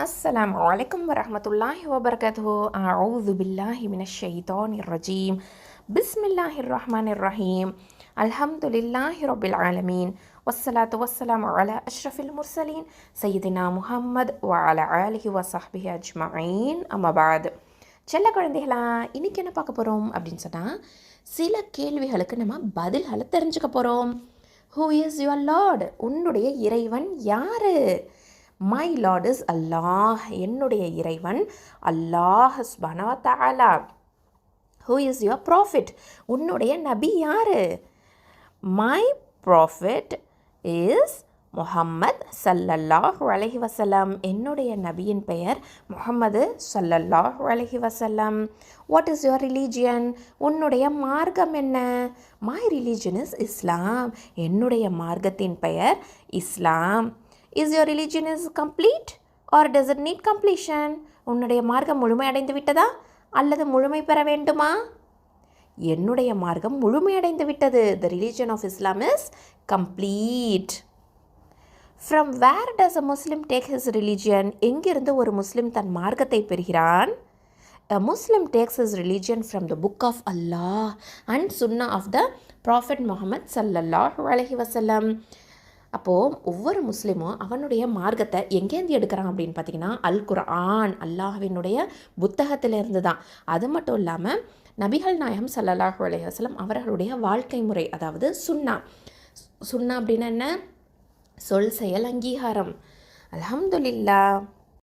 السلام عليكم ورحمة الله وبركاته أعوذ بالله من الشيطان الرجيم بسم الله الرحمن الرحيم الحمد لله رب العالمين والصلاة والسلام على أشرف المرسلين سيدنا محمد وعلى آله وصحبه أجمعين أما بعد செல்ல குழந்தைகளா இன்னைக்கு என்ன பார்க்க போகிறோம் அப்படின்னு சொன்னால் சில கேள்விகளுக்கு நம்ம பதில்களை தெரிஞ்சுக்க போகிறோம் ஹூ இஸ் யுவர் லார்டு உன்னுடைய இறைவன் யாரு மை லார்ட் இஸ் அல்லாஹ் என்னுடைய இறைவன். அல்லாஹ் ஸ்பனவத்தாலா ஹூ இஸ் யுவர் ப்ராஃபிட் உன்னுடைய நபி யார்? மை ப்ராஃபிட் இஸ் முஹம்மத் சல்லல்லாஹு அலஹி வசலம் என்னுடைய நபியின் பெயர் முகமது சல்லல்லாஹு அலஹி வசல்லம் வாட் இஸ் யுவர் ரிலீஜியன் உன்னுடைய மார்க்கம் என்ன? மை ரிலீஜன் இஸ் இஸ்லாம் என்னுடைய மார்க்கத்தின் பெயர் Islam. Is your religion is complete or does it need completion உன்னுடைய மார்க்கம் முழுமையடைந்து விட்டதா? அல்லது முழுமை பெற வேண்டுமா? என்னுடைய மார்க்கம் முழுமையடைந்து விட்டது. The religion of Islam is complete from where does a Muslim take his religion எங்கிருந்து ஒரு முஸ்லிம் தன் மார்க்கத்தை பெறுகிறான்? A Muslim takes his religion from the book of Allah and Sunnah of the prophet Muhammad sallallahu அலஹி வசல்லம் அப்போது ஒவ்வொரு முஸ்லீமும் அவனுடைய மார்க்கத்தை எங்கேருந்து எடுக்கிறான் அப்படின்னு பார்த்தீங்கன்னா அல் குர்ஆன் அல்லாஹ்வினுடைய புத்தகத்திலிருந்து தான் அது மட்டும் இல்லாமல் நபிகள் நாயகம் சல்லல்லாஹு அலைஹி அவர்களுடைய வாழ்க்கை முறை அதாவது சுண்ணா சுண்ணா அப்படின்னா என்ன? சொல் செயல் அங்கீகாரம். அலமதுல்லா